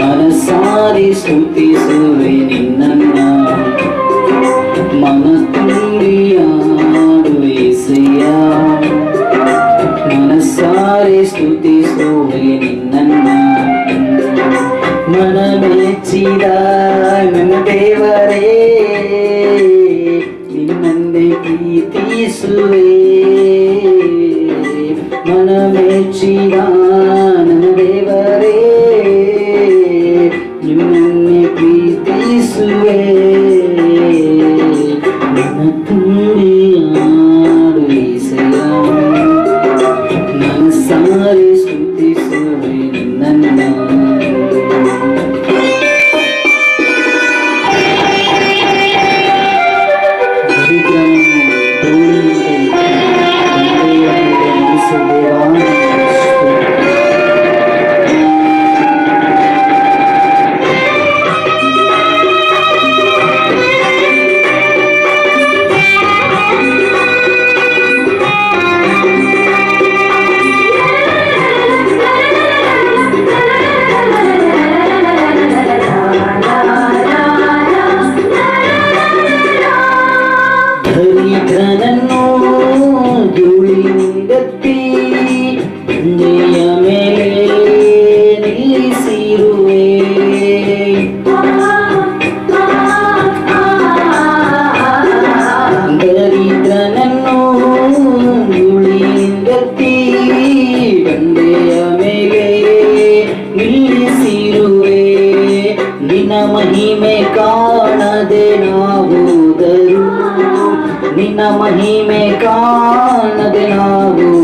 മനസാരി സ്തുതിസുവേ നിന്ന മനസ്തുണ്ടിയാടുവേസയ മനസാരി സ്തുതിസുവേ നിന്ന മനമെച്ചിത ನನ್ನ ದೇವರೇ ನಿನ್ನನ್ನೇ ಪ್ರೀತಿಸುವೆ ಮನಮೆ ಸಾಕ್ಷಿಯಾನ ದೇವರೇ ನಿಮ್ಮನ್ನೇ ಪ್ರೀತಿಸುವೆ ನನ್ನ ತುಂಬ ಹರಿತನನ್ನು ಧೂಳಿಗತ್ತಿ ನಿಯ ಮೇಲೆ ನಿಲ್ಲಿಸಿರುವೆ ದರಿದ್ರನನ್ನು ಧೂಳಿಗತ್ತಿ ಬಂದೆಯ ಮೇಲೆ ನಿಲ್ಲಿಸಿರುವೆ ನಿನ್ನ ಮಹಿಮೆ ಕಾಣದೆ ನಾವು न मही में कान दिना दू